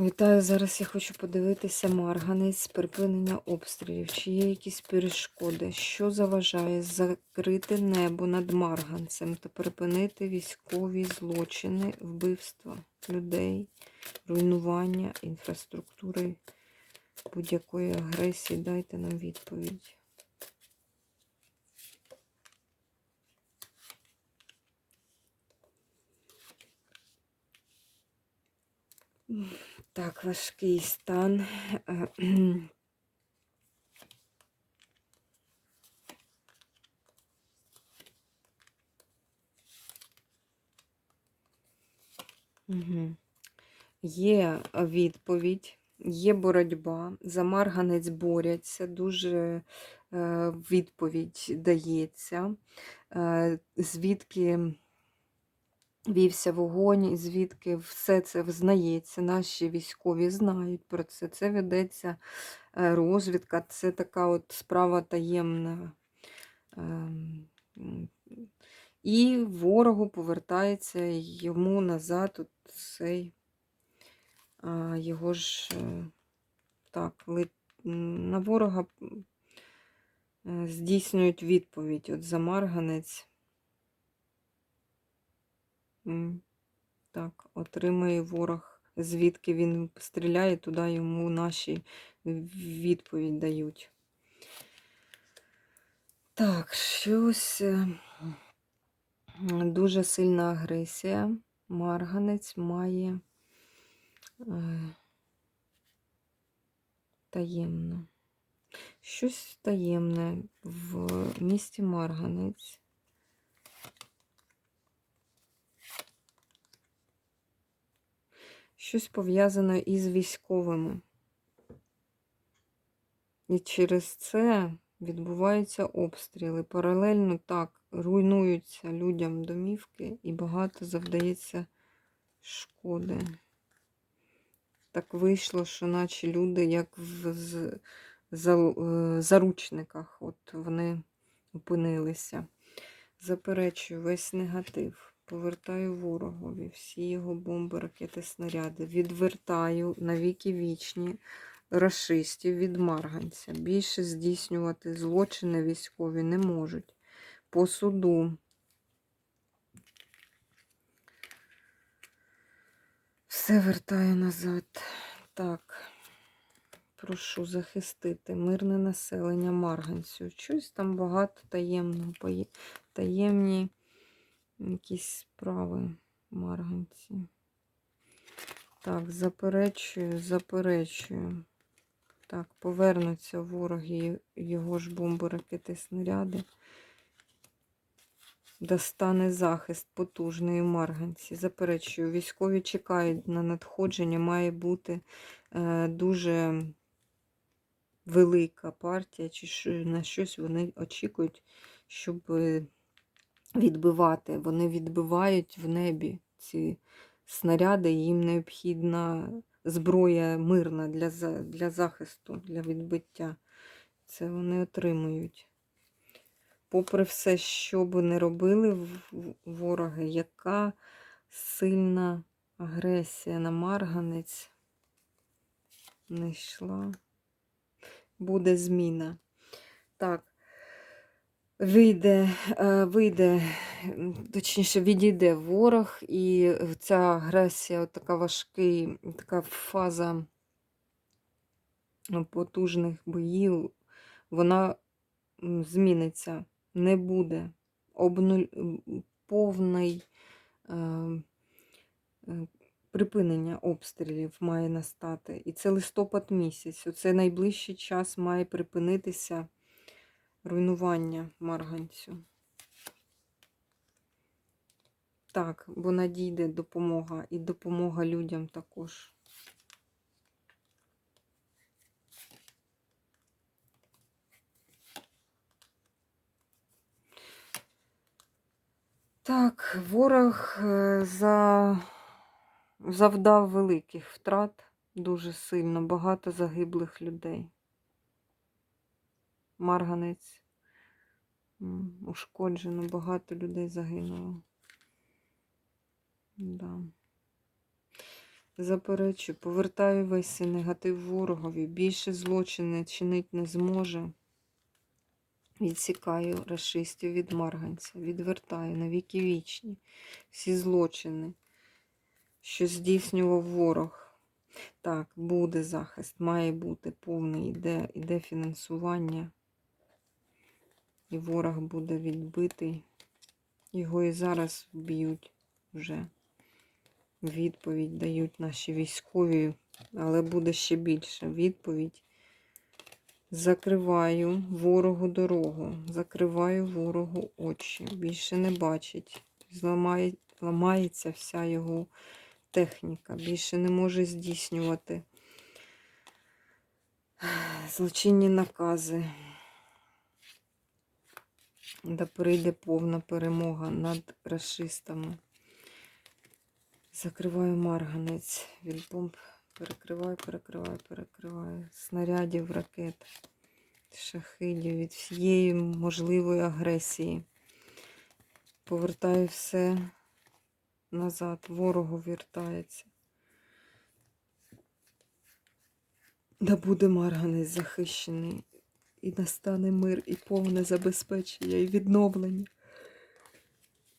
Вітаю, зараз я хочу подивитися марганець, припинення обстрілів. Чи є якісь перешкоди? Що заважає закрити небо над марганцем та припинити військові злочини, вбивства людей, руйнування інфраструктури будь-якої агресії? Дайте нам відповідь. Так, важкий стан. Угу. Є відповідь, є боротьба, за марганець борються, дуже е, відповідь дається, е, звідки вівся вогонь, і звідки все це взнається. Наші військові знають про це. Це ведеться е, розвідка, це така от справа таємна. Ем, і ворогу повертається йому назад от цей його ж е, так, на ворога е, здійснюють відповідь от замарганець. Так, отримає ворог, звідки він стріляє, туди йому наші відповідь дають. Так, щось е, дуже сильна агресія. Марганець має е, таємно. Щось таємне в місті Марганець. Щось пов'язане із військовими. І через це відбуваються обстріли. Паралельно так руйнуються людям домівки і багато завдається шкоди. Так вийшло, що наче люди, як в е, заручниках, от вони опинилися. Заперечую весь негатив. Повертаю ворогові всі його бомби, ракети, снаряди. Відвертаю на віки вічні расистів від марганця. Більше здійснювати злочини військові не можуть. По суду. Все вертаю назад. Так, прошу захистити мирне населення марганцю. Щось там багато таємного, таємні якісь справи марганці. Так, заперечую, заперечую. Так, повернуться вороги, його ж бомби, ракети, снаряди. Достане захист потужної марганці. Заперечую, військові чекають на надходження, має бути е, дуже велика партія, чи на щось вони очікують, щоб відбивати. Вони відбивають в небі ці снаряди, їм необхідна зброя мирна для для захисту, для відбиття. Це вони отримують. Попри все, що би не робили вороги, яка сильна агресія на марганець не йшла, буде зміна. Так, вийде, е, вийде, точніше, відійде ворог, і ця агресія, така важкий, така фаза потужних боїв, вона зміниться, не буде. Обнуль... повний е, е, припинення обстрілів має настати. І це листопад місяць. Оце найближчий час має припинитися руйнування марганцю. Так, бо надійде допомога і допомога людям також. Так, ворог е, за... завдав великих втрат дуже сильно, багато загиблих людей марганець. Ушкоджено, багато людей загинуло. Да. Заперечую, повертаю весь негатив ворогові. Більше злочини чинить не зможе. Відсікаю расистів від марганця, відвертаю на віки вічні всі злочини, що здійснював ворог. Так, буде захист, має бути повний, іде, іде фінансування. І ворог буде відбитий. Його і зараз вб'ють вже. Відповідь дають наші військові, але буде ще більше. Відповідь. Закриваю ворогу дорогу, закриваю ворогу очі. Більше не бачить. Зламає, ламається вся його техніка. Більше не може здійснювати злочинні накази. Да прийде повна перемога над расистами. Закриваю марганець від бомб. Перекриваю, перекриваю, перекриваю. Снарядів, ракет, шахидів від всієї можливої агресії. Повертаю все назад. Ворогу вертається. Да буде марганець захищений. І настане мир, і повне забезпечення, і відновлення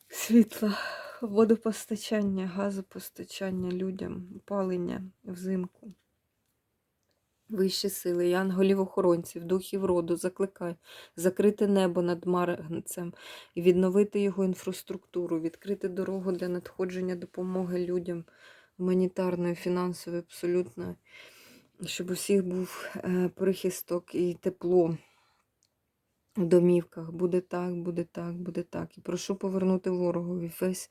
світла, водопостачання, газопостачання людям, опалення взимку. Вищі сили, і янголів-охоронців, духів роду закликаю закрити небо над марганцем і відновити його інфраструктуру, відкрити дорогу для надходження допомоги людям гуманітарної, фінансової, абсолютно, щоб у всіх був е, прихисток і тепло в домівках. Буде так, буде так, буде так. І прошу повернути ворогові весь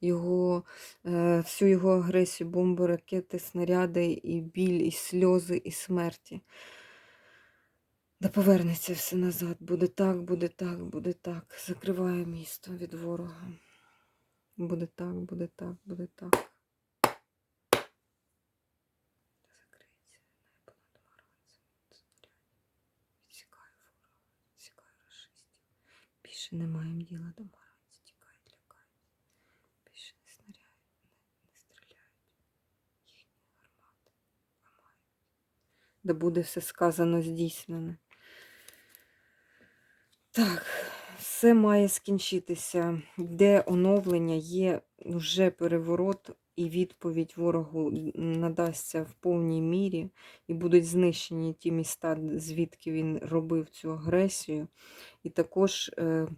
його, е, всю його агресію, бомби, ракети, снаряди, і біль, і сльози, і смерті. Да повернеться все назад. Буде так, буде так, буде так. Закриваю місто від ворога. Буде так, буде так, буде так. Закриється небо над Марганцем. Відсікаю ворога, відсікаю расистів. Більше не маємо діла до марганців. Тікають, лякають. Більше не снаряють, не, не стріляють. Їхні гармати ламають. Да буде все сказано, здійснене. Так, все має скінчитися. Де оновлення, є вже переворот, і відповідь ворогу надасться в повній мірі, і будуть знищені ті міста, звідки він робив цю агресію. І також е,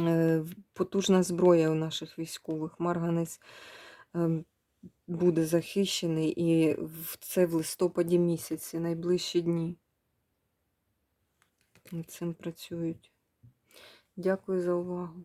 е, потужна зброя у наших військових. Марганець е, буде захищений, і це в листопаді місяці, найближчі дні. Над цим працюють. Дякую за увагу.